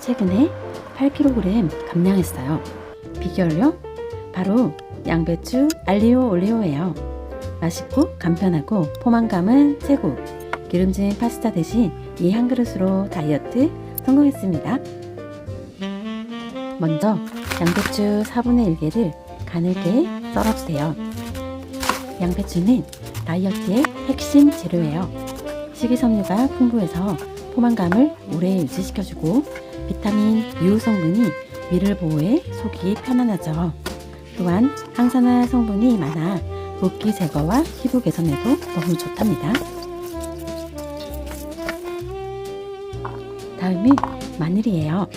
최근에 8kg 감량했어요. 비결요? 바로 양배추 알리오 올리오예요. 맛있고 간편하고 포만감은 최고. 기름진 파스타 대신 이 한 그릇으로 다이어트 성공했습니다. 먼저 양배추 4분의 1개를 가늘게 썰어주세요. 양배추는 다이어트의 핵심 재료예요. 식이섬유가 풍부해서 포만감을 오래 유지시켜주고 비타민 U 성분이 위를 보호해 속이 편안하죠. 또한 항산화 성분이 많아 붓기 제거와 피부 개선에도 너무 좋답니다. 다음은 마늘이에요.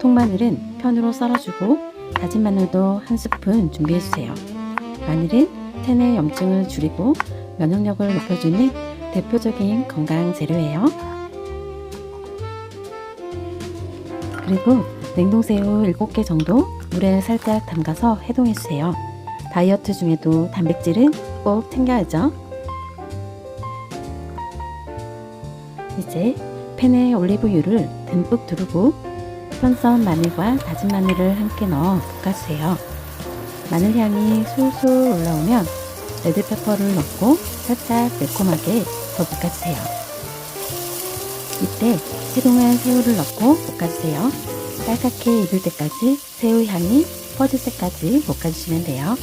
통마늘은 편으로 썰어주고 다진 마늘도 한 스푼 준비해주세요. 마늘은 체내 염증을 줄이고 면역력을 높여주는 대표적인 건강 재료예요. 그리고 냉동새우 7개 정도 물에 살짝 담가서 해동해주세요. 다이어트 중에도 단백질은 꼭 챙겨야죠. 이제 팬에 올리브유를 듬뿍 두르고 선썬 마늘과 다진 마늘을 함께 넣어 볶아주세요. 마늘 향이 술술 올라오면 레드페퍼를 넣고 살짝 매콤하게 더 볶아주세요. 이때 해동한 새우를 넣고 볶아주세요. 빨갛게 익을 때까지 새우 향이 퍼질 때까지 볶아주시면 돼요.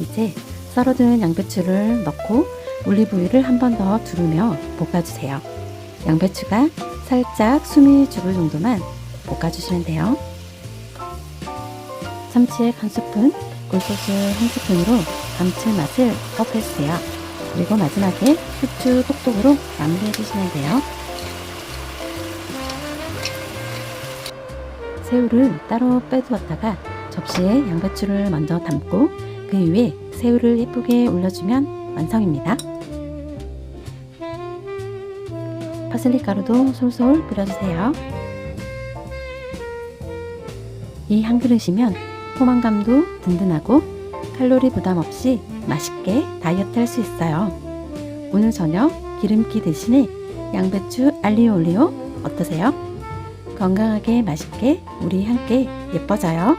이제 썰어둔 양배추를 넣고 올리브유를 한 번 더 두르며 볶아주세요. 양배추가 살짝 숨이 죽을 정도만 볶아주시면 돼요. 참치액 한 스푼, 굴소스 한 스푼으로 감칠맛을 업 해주세요. 그리고 마지막에 후추 똑똑으로 마무리해 주시면 돼요. 새우를 따로 빼두었다가 접시에 양배추를 먼저 담고 그 위에 새우를 예쁘게 올려주면 완성입니다. 파슬리 가루도 솔솔 뿌려주세요. 이 한 그릇이면 포만감도 든든하고 칼로리 부담 없이 맛있게 다이어트 할 수 있어요. 오늘 저녁 기름기 대신에 양배추 알리오 올리오 어떠세요? 건강하게 맛있게 우리 함께 예뻐져요.